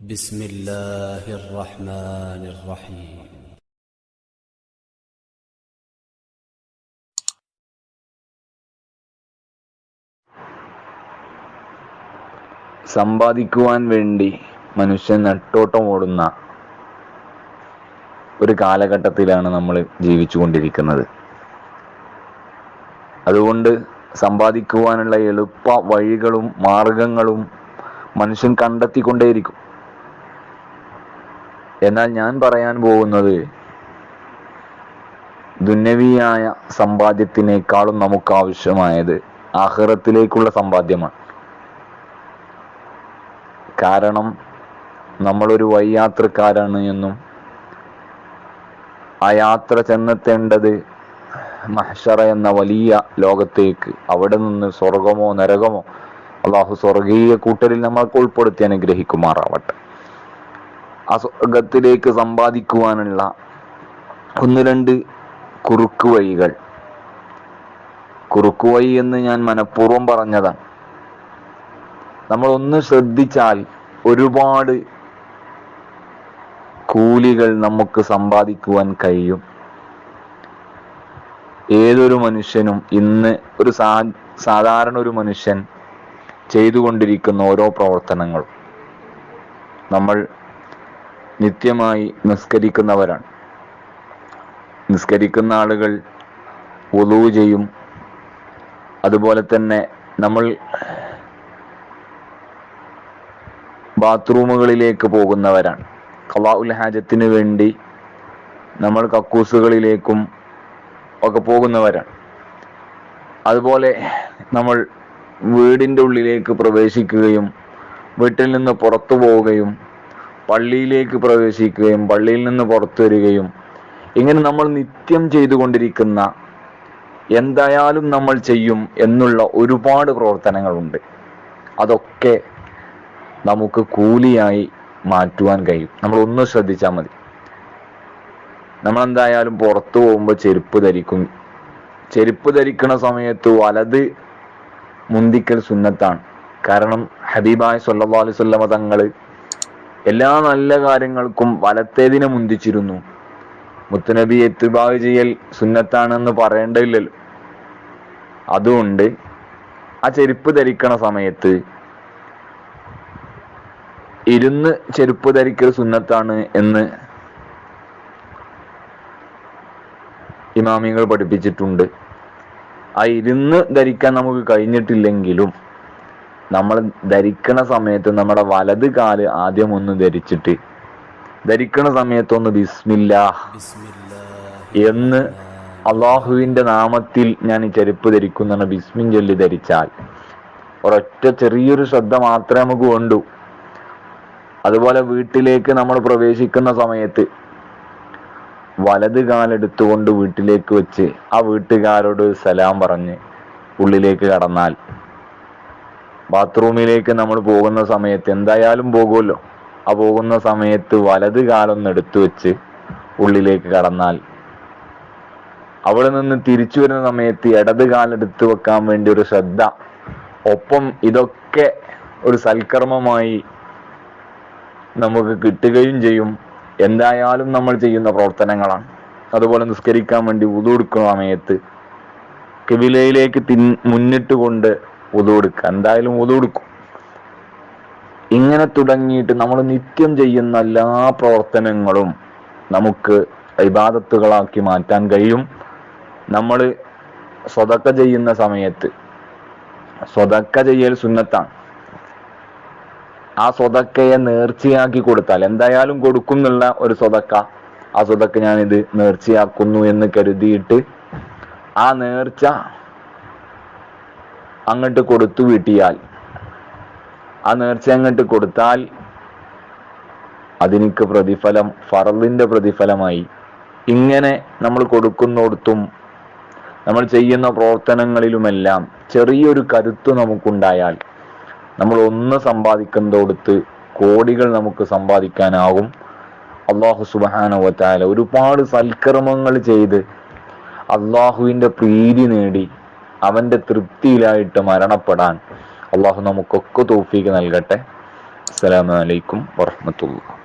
بسم الله الرحمن الرحيم സമ്പാദിക്കുവാൻ വേണ്ടി മനുഷ്യൻ നെട്ടോട്ടം ഓടുന്ന ഒരു കാലഘട്ടത്തിലാണ് നമ്മൾ ജീവിച്ചുകൊണ്ടിരിക്കുന്നത് അതുകൊണ്ട് സമ്പാദിക്കുവാനുള്ള എളുപ്പ വഴികളും മാർഗങ്ങളും മനുഷ്യൻ കണ്ടെത്തിക്കൊണ്ടേയിരിക്കും എന്നാൽ ഞാൻ പറയാൻ പോകുന്നത് ദുന്നവിയായ സമ്പാദ്യത്തിനേക്കാളും നമുക്ക് ആവശ്യമായത് ആഹ്റത്തിലേക്കുള്ള സമ്പാദ്യമാണ്. കാരണം നമ്മളൊരു വൈയാത്രക്കാരാണ് എന്നും ആ യാത്ര ചെന്നെത്തേണ്ടത് മഹ്ഷറ എന്ന വലിയ ലോകത്തേക്ക് അവിടെ നിന്ന് സ്വർഗമോ നരകമോ അള്ളാഹു സ്വർഗീയ കൂട്ടരിൽ നമ്മൾക്ക് ഉൾപ്പെടുത്തി അനുഗ്രഹിക്കുമാറാവട്ടെ. ആ സ്വർഗത്തിലേക്ക് സമ്പാദിക്കുവാനുള്ള ഒന്ന് രണ്ട് കുറുക്ക് വഴികൾ. കുറുക്ക് വഴി എന്ന് ഞാൻ മനഃപൂർവം പറഞ്ഞതാണ്. നമ്മൾ ഒന്ന് ശ്രദ്ധിച്ചാൽ ഒരുപാട് കൂലികൾ നമുക്ക് സമ്പാദിക്കുവാൻ കഴിയും. ഏതൊരു മനുഷ്യനും ഇന്ന് ഒരു സാ സാധാരണ ഒരു മനുഷ്യൻ ചെയ്തുകൊണ്ടിരിക്കുന്ന ഓരോ പ്രവർത്തനങ്ങളും നമ്മൾ നിത്യമായി നിസ്കരിക്കുന്നവരാണ്. നിസ്കരിക്കുന്ന ആളുകൾ ഒതു ചെയ്യും. അതുപോലെ തന്നെ നമ്മൾ ബാത്റൂമുകളിലേക്ക് പോകുന്നവരാണ്. ഖലാഉൽ ഹാജത്തിന് വേണ്ടി നമ്മൾ കക്കൂസുകളിലേക്കും ഒക്കെ പോകുന്നവരാണ്. അതുപോലെ നമ്മൾ വീടിന്റെ ഉള്ളിലേക്ക് പ്രവേശിക്കുകയും വീട്ടിൽ നിന്ന് പുറത്തു പോവുകയും പള്ളിയിലേക്ക് പ്രവേശിക്കുകയും പള്ളിയിൽ നിന്ന് പുറത്തു വരികയും ഇങ്ങനെ നമ്മൾ നിത്യം ചെയ്തുകൊണ്ടിരിക്കുന്ന എന്തായാലും നമ്മൾ ചെയ്യും എന്നുള്ള ഒരുപാട് പ്രവർത്തനങ്ങളുണ്ട്. അതൊക്കെ നമുക്ക് കൂലിയായി മാറ്റുവാൻ കഴിയും. നമ്മൾ ഒന്ന് ശ്രദ്ധിച്ചാൽ മതി. നമ്മൾ എന്തായാലും പുറത്തു പോകുമ്പോൾ ചെരുപ്പ് ധരിക്കും. ചെരുപ്പ് ധരിക്കുന്ന സമയത്ത് വലത് മുന്തിക്കൽ സുന്നത്താണ്. കാരണം ഹബീബായ സല്ലാ അലൈഹി വസല്ലമ തങ്ങൾ എല്ലാ നല്ല കാര്യങ്ങൾക്കും വലത്തേതിനെ മുന്തിച്ചിരുന്നു. മുത്തുനബി എത്തുബാവ് ചെയ്യൽ സുന്നത്താണെന്ന് പറയേണ്ടതില്ലല്ലോ. അതുകൊണ്ട് ആ ചെരുപ്പ് ധരിക്കണ സമയത്ത് ഇരുന്ന് ചെരുപ്പ് ധരിക്കൽ സുന്നത്താണ് എന്ന് ഇമാമികൾ പഠിപ്പിച്ചിട്ടുണ്ട്. ആ ഇരുന്ന് ധരിക്കാൻ നമുക്ക് കഴിഞ്ഞിട്ടില്ലെങ്കിലും നമ്മൾ ധരിക്കണ സമയത്ത് നമ്മുടെ വലത് കാൽ ആദ്യം ഒന്ന് ധരിച്ചിട്ട് ധരിക്കണ സമയത്തൊന്ന് ബിസ്മില്ല എന്ന് അള്ളാഹുവിന്റെ നാമത്തിൽ ഞാൻ ഈ ചെരുപ്പ് ധരിക്കുന്ന ബിസ്മിൻ ചൊല്ലി ധരിച്ചാൽ. ഒരൊറ്റ ചെറിയൊരു ശ്രദ്ധ മാത്രമേ നമുക്ക് വേണ്ടൂ അതുപോലെ വീട്ടിലേക്ക് നമ്മൾ പ്രവേശിക്കുന്ന സമയത്ത് വലത് കാലെടുത്തുകൊണ്ട് വീട്ടിലേക്ക് വെച്ച് ആ വീട്ടുകാരോട് സലാം പറഞ്ഞ് ഉള്ളിലേക്ക് കടന്നാൽ ബാത്റൂമിലേക്ക് നമ്മൾ പോകുന്ന സമയത്ത് എന്തായാലും പോകുമല്ലോ. ആ പോകുന്ന സമയത്ത് വലത് കാലൊന്ന് എടുത്തു വെച്ച് ഉള്ളിലേക്ക് കടന്നാൽ അവിടെ നിന്ന് തിരിച്ചു വരുന്ന സമയത്ത് ഇടത് കാലെടുത്ത് വെക്കാൻ വേണ്ടി ഒരു ശ്രദ്ധ ഒപ്പം ഇതൊക്കെ ഒരു സൽക്കർമ്മമായി നമുക്ക് കിട്ടുകയും ചെയ്യും. എന്തായാലും നമ്മൾ ചെയ്യുന്ന പ്രവർത്തനങ്ങളാണ്. അതുപോലെ നിസ്കരിക്കാൻ വേണ്ടി ഉതു കൊടുക്കുന്ന സമയത്ത് കിബിലയിലേക്ക് തിൻ മുന്നിട്ട് കൊണ്ട് ഉതു കൊടുക്കുക. എന്തായാലും ഉതു കൊടുക്കും. ഇങ്ങനെ തുടങ്ങിയിട്ട് നമ്മൾ നിത്യം ചെയ്യുന്ന എല്ലാ പ്രവർത്തനങ്ങളും നമുക്ക് ഇബാദത്തുകളാക്കി മാറ്റാൻ കഴിയും. നമ്മൾ സ്വതക്ക ചെയ്യുന്ന സമയത്ത് സ്വതക്ക ചെയ്യൽ സുന്നത്താണ്. ആ സ്വതക്കയെ നേർച്ചയാക്കി കൊടുത്താൽ എന്തായാലും കൊടുക്കും എന്നുള്ള ഒരു സ്വതക്ക ആ സ്വതക്ക ഞാനിത് നേർച്ചയാക്കുന്നു എന്ന് കരുതിയിട്ട് ആ നേർച്ച അങ്ങോട്ട് കൊടുത്തു വീട്ടിയാൽ. ആ നേർച്ച അങ്ങോട്ട് കൊടുത്താൽ അതിനിക്ക് പ്രതിഫലം ഫറലിന്റെ പ്രതിഫലമായി. ഇങ്ങനെ നമ്മൾ കൊടുക്കുന്നിടത്തും നമ്മൾ ചെയ്യുന്ന പ്രവർത്തനങ്ങളിലുമെല്ലാം ചെറിയൊരു കരുത്ത് നമുക്കുണ്ടായാൽ നമ്മൾ ഒന്ന് സമ്പാദിക്കുന്നതോടുത്ത് കോടികൾ നമുക്ക് സമ്പാദിക്കാനാകും. അള്ളാഹു സുബാനവത്താല ഒരുപാട് സൽക്കർമ്മങ്ങൾ ചെയ്ത് അള്ളാഹുവിന്റെ പ്രീതി നേടി. അവന്റെ തൃപ്തിയിലായിട്ട് മരണപ്പെടാൻ അള്ളാഹു നമുക്കൊക്കെ തോഫീക്ക് നൽകട്ടെ. അസ്സലാമു അലൈക്കും വറഹ്മത്തുള്ളാഹി.